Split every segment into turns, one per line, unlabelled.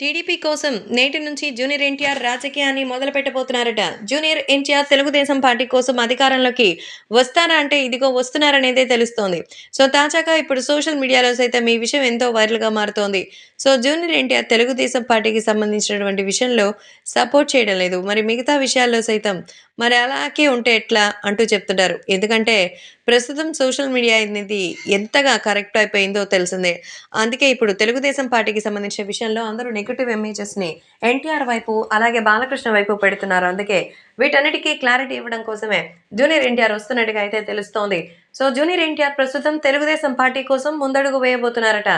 TDP కోసం నేటి నుంచి జూనియర్ ఎన్టీఆర్ రాజకీయాన్ని మొదలు పెట్టబోతున్నారట జూనియర్ ఎన్టీఆర్ తెలుగుదేశం పార్టీ కోసం అధికారంలోకి వస్తారా అంటే ఇదిగో వస్తున్నారనేదే తెలుస్తోంది. సో తాజాగా ఇప్పుడు సోషల్ మీడియాలో సైతం ఈ విషయం ఎంతో వైరల్గా మారుతోంది. సో జూనియర్ ఎన్టీఆర్ తెలుగుదేశం పార్టీకి సంబంధించినటువంటి విషయంలో సపోర్ట్ చేయడం లేదు. మరి మిగతా విషయాల్లో సైతం మరి అలాగే ఉంటే ఎట్లా అంటూ చెప్తుంటారు ఎందుకంటే ప్రస్తుతం సోషల్ మీడియా అనేది ఎంతగా కరెక్ట్ అయిపోయిందో తెలిసిందే. అందుకే ఇప్పుడు తెలుగుదేశం పార్టీకి సంబంధించిన విషయంలో అందరూ నెగిటివ్ ఇమేజెస్ని ఎన్టీఆర్ వైపు అలాగే బాలకృష్ణ వైపు పెడుతున్నారు. అందుకే వీటన్నిటికీ క్లారిటీ ఇవ్వడం కోసమే జూనియర్ ఎన్టీఆర్ వస్తున్నట్టుగా అయితే తెలుస్తోంది. సో జూనియర్ ఎన్టీఆర్ ప్రస్తుతం తెలుగుదేశం పార్టీ కోసం ముందడుగు వేయబోతున్నారట.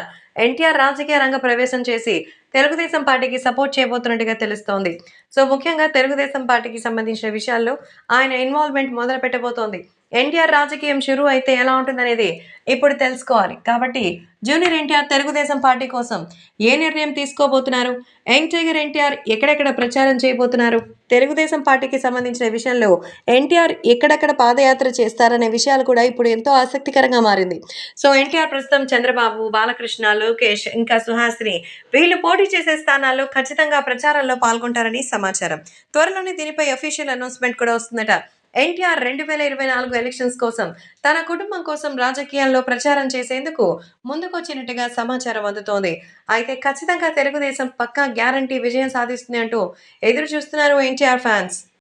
ఎన్టీఆర్ రాజకీయ రంగ ప్రవేశం చేసి తెలుగుదేశం పార్టీకి సపోర్ట్ చేయబోతున్నట్టుగా తెలుస్తోంది. సో ముఖ్యంగా తెలుగుదేశం పార్టీకి సంబంధించిన విషయాల్లో ఆయన ఇన్వాల్వ్మెంట్ మొదలు పెట్టబోతోంది ఎన్టీఆర్ రాజకీయం షురు అయితే ఎలా ఉంటుందనేది ఇప్పుడు తెలుసుకోవాలి. కాబట్టి జూనియర్ ఎన్టీఆర్ తెలుగుదేశం పార్టీ కోసం ఏ నిర్ణయం తీసుకోబోతున్నారు? యంగ్ టైగర్ ఎన్టీఆర్ ఎక్కడెక్కడ ప్రచారం చేయబోతున్నారు? తెలుగుదేశం పార్టీకి సంబంధించిన విషయంలో ఎన్టీఆర్ ఎక్కడెక్కడ పాదయాత్ర చేస్తారనే విషయాలు కూడా ఇప్పుడు ఎంతో ఆసక్తికరంగా మారింది. సో ఎన్టీఆర్ ప్రస్తుతం చంద్రబాబు బాలకృష్ణ లోకేష్ ఇంకా సుహాసిని వీళ్ళు పోటీ చేసే స్థానాల్లో ఖచ్చితంగా ప్రచారంలో పాల్గొంటారని సమాచారం. త్వరలోనే దీనిపై అఫీషియల్ అనౌన్స్మెంట్ కూడా వస్తుందట. ఎన్టీఆర్ రెండు వేల ఇరవై నాలుగు ఎలక్షన్స్ కోసం తన కుటుంబం కోసం రాజకీయాల్లో ప్రచారం చేసేందుకు ముందుకొచ్చినట్టుగా సమాచారం అందుతోంది. అయితే ఖచ్చితంగా తెలుగుదేశం పక్కా గ్యారంటీ విజయం సాధిస్తుంది అంటూ ఎదురు చూస్తున్నారు ఎన్టీఆర్ ఫ్యాన్స్.